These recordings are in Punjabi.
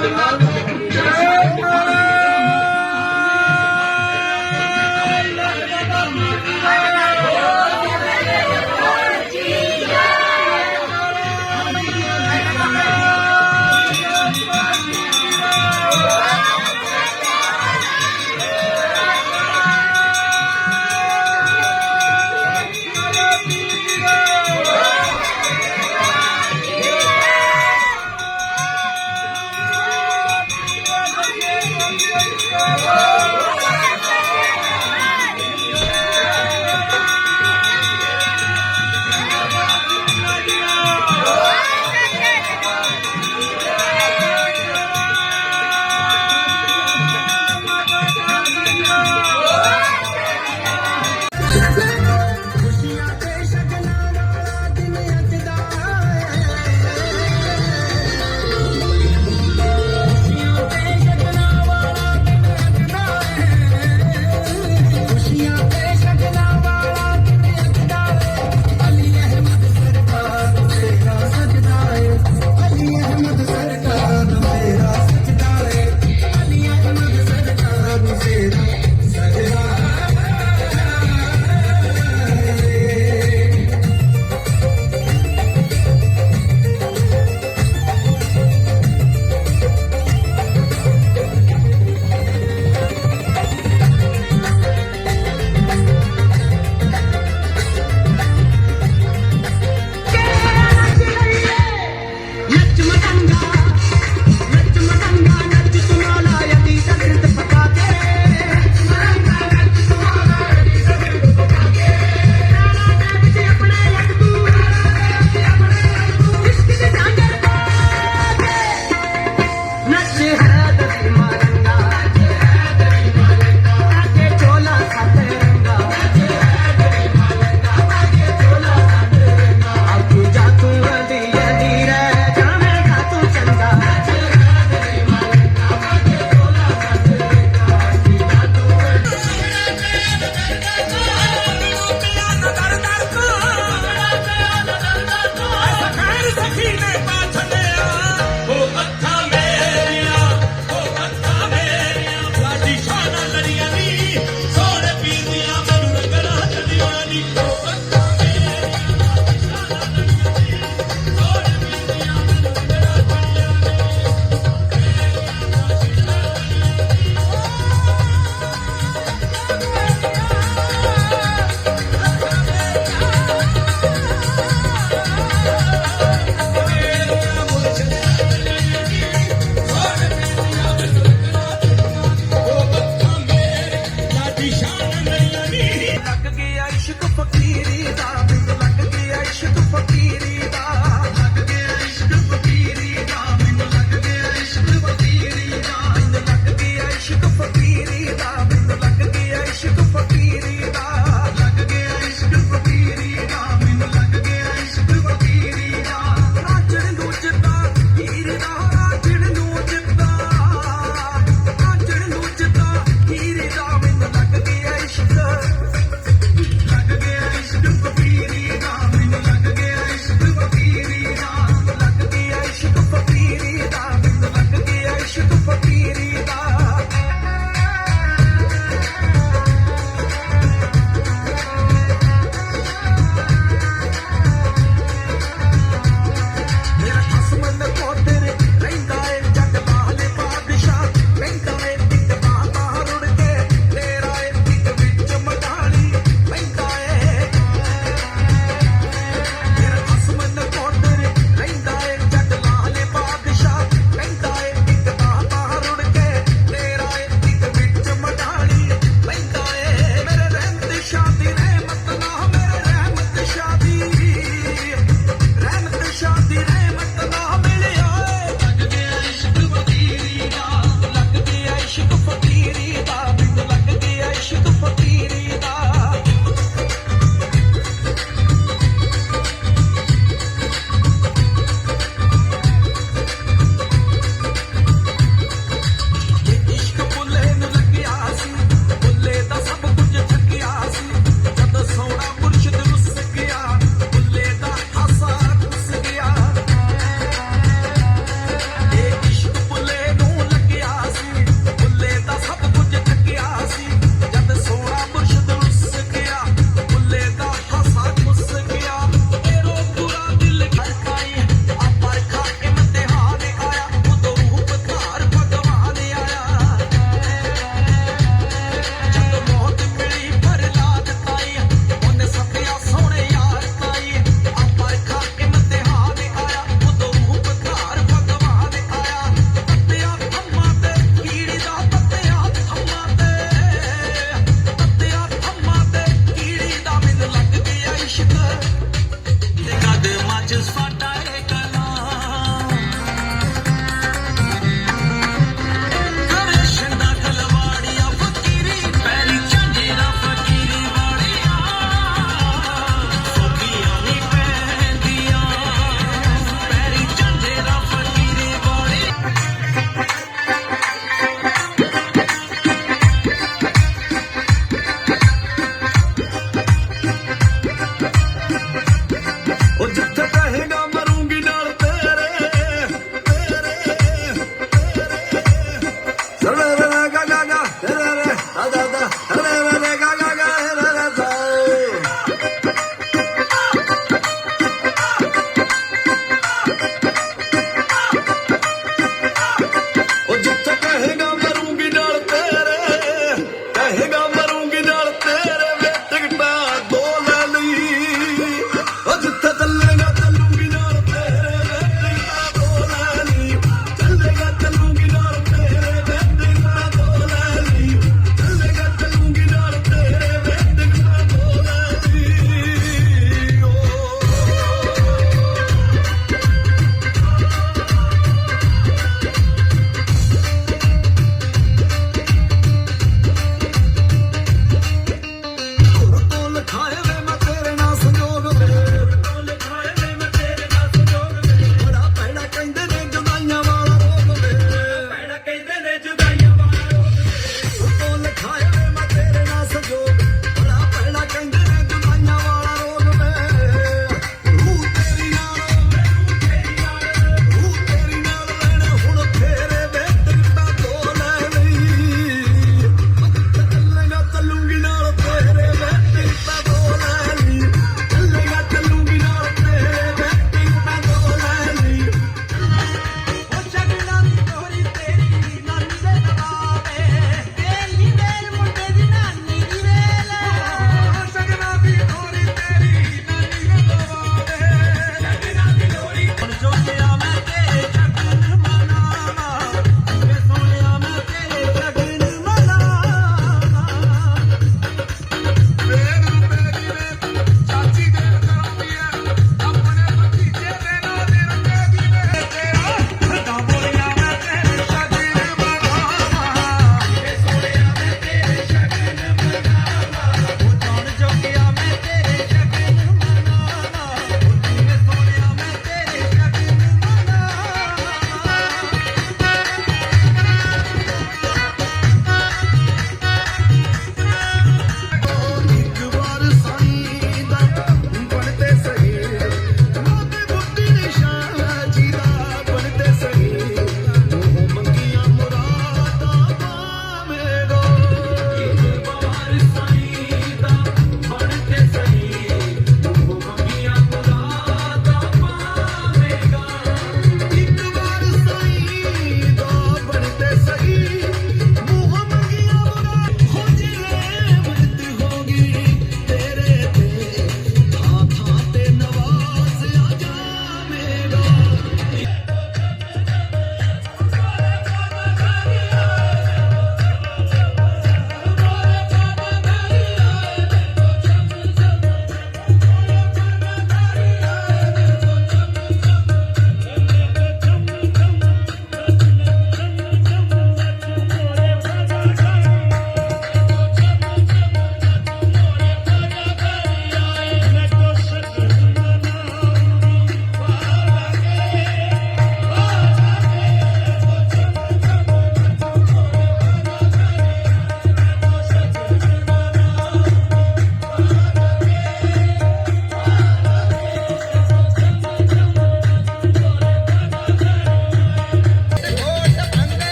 Obrigado.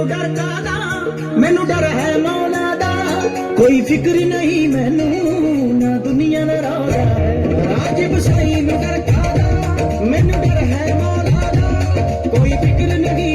ਮੈਨੂੰ ਡਰ ਕਾਦਾ ਮੈਨੂੰ ਡਰ ਹੈ ਮੌਲਾ ਦਾ। ਕੋਈ ਫਿਕਰ ਨਹੀਂ ਮੈਨੂੰ, ਨਾ ਦੁਨੀਆ ਦਾ ਰੌਲਾ ਰਾਜਿਬ ਸਹੀ ਨੂੰ ਡਰ ਕਾਦਾ ਮੈਨੂੰ ਡਰ ਹੈ ਮੌਲਾ ਦਾ। ਕੋਈ ਫਿਕਰ ਨਹੀਂ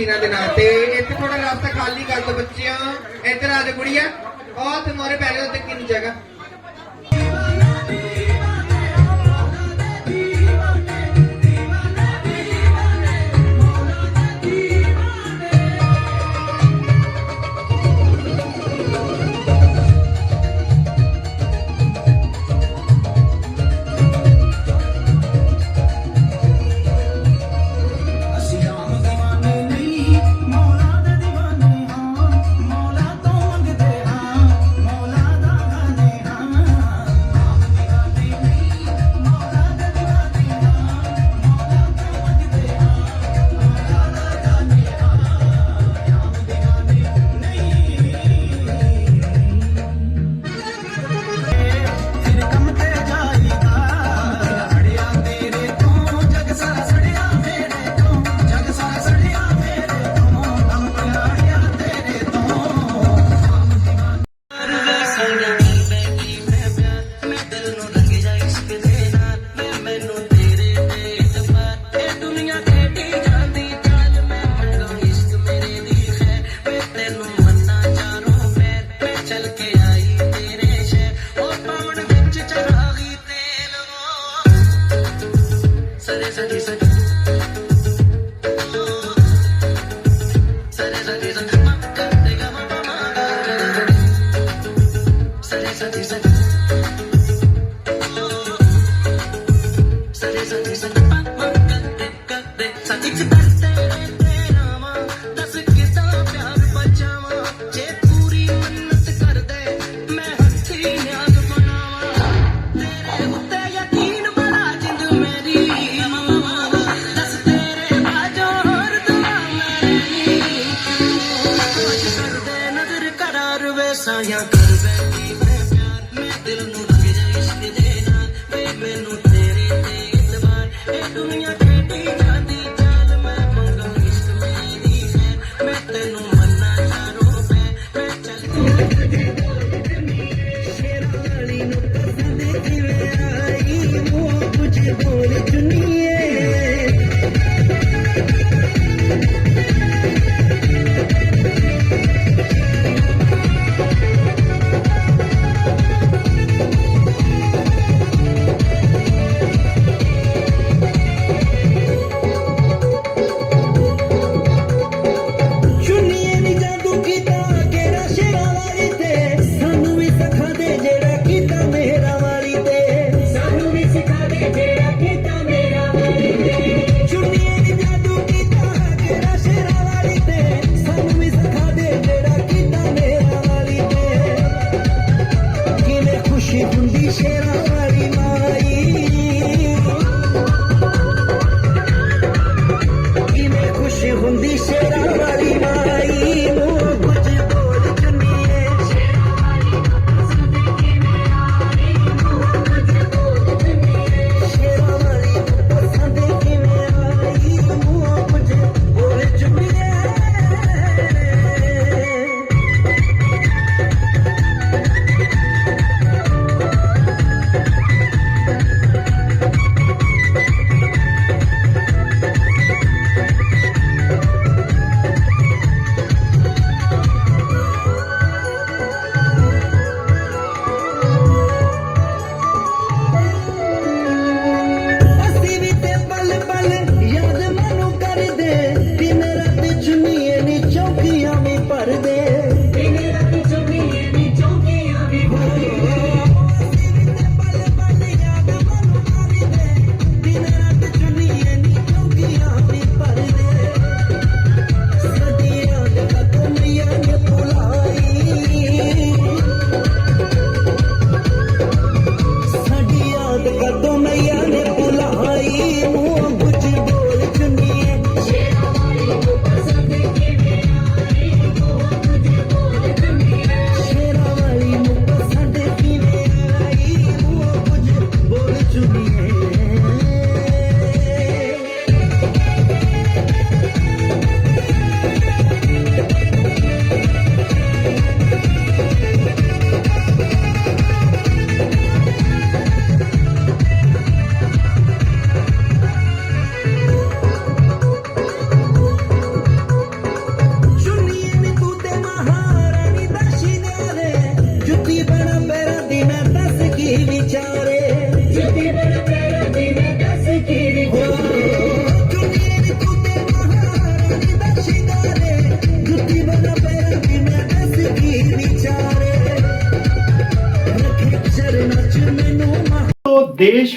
ਪੀਰਾਂ ਦੇ ਨਾਲ ਤੇ। ਇੱਥੇ ਥੋੜਾ ਰਸਤਾ ਖਾਲੀ ਕਰ ਦੋ ਬੱਚਿਆਂ। ਇੱਧਰ ਆ ਜਾ ਉਹ ਬਹੁਤ ਮੋਰੇ ਪਹਿਲੇ ਉੱਤੇ ਕਿੰਨੀ ਜਗ੍ਹਾ।